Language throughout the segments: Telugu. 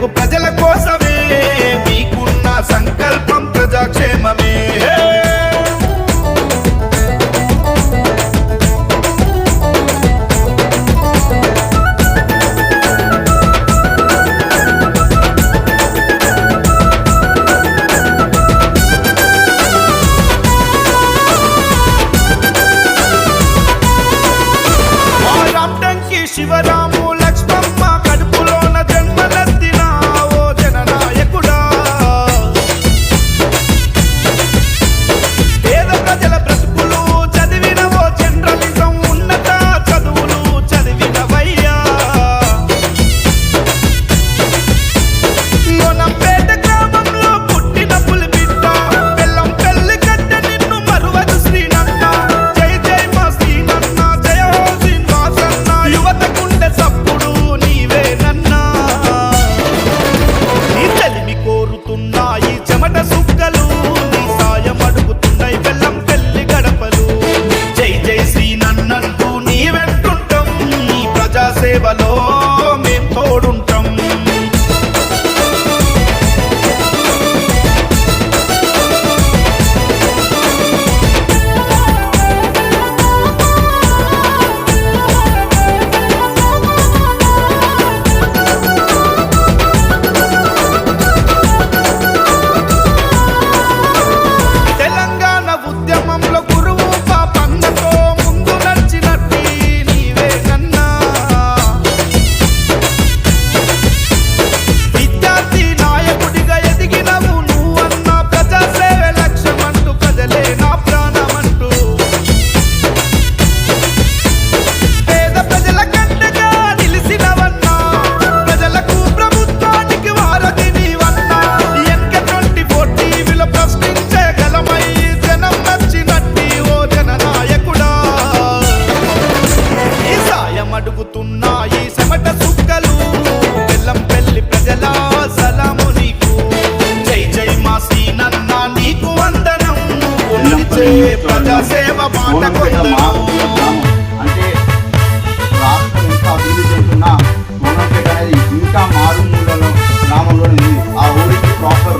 రేపు ప్రజల కోసమే. మీకున్న సంకల్పం ప్రజాక్షేమమే. శివరా ప్రజాసేవ బాట అంటే రాష్ట్రం ఎంత అభివృద్ధి ఇంకా మారుమూలలో గ్రామంలో ఆ ఊరికి ప్రాపర్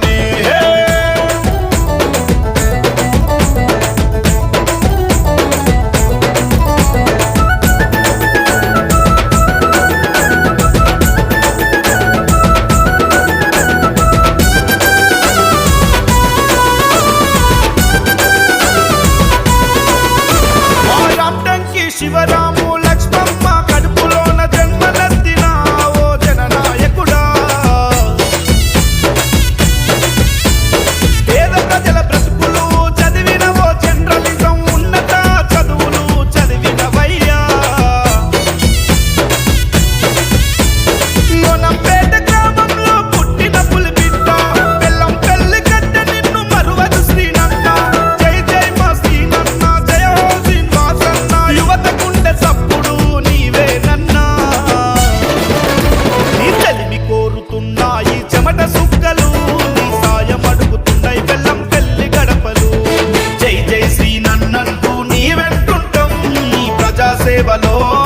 me. Hey! alone.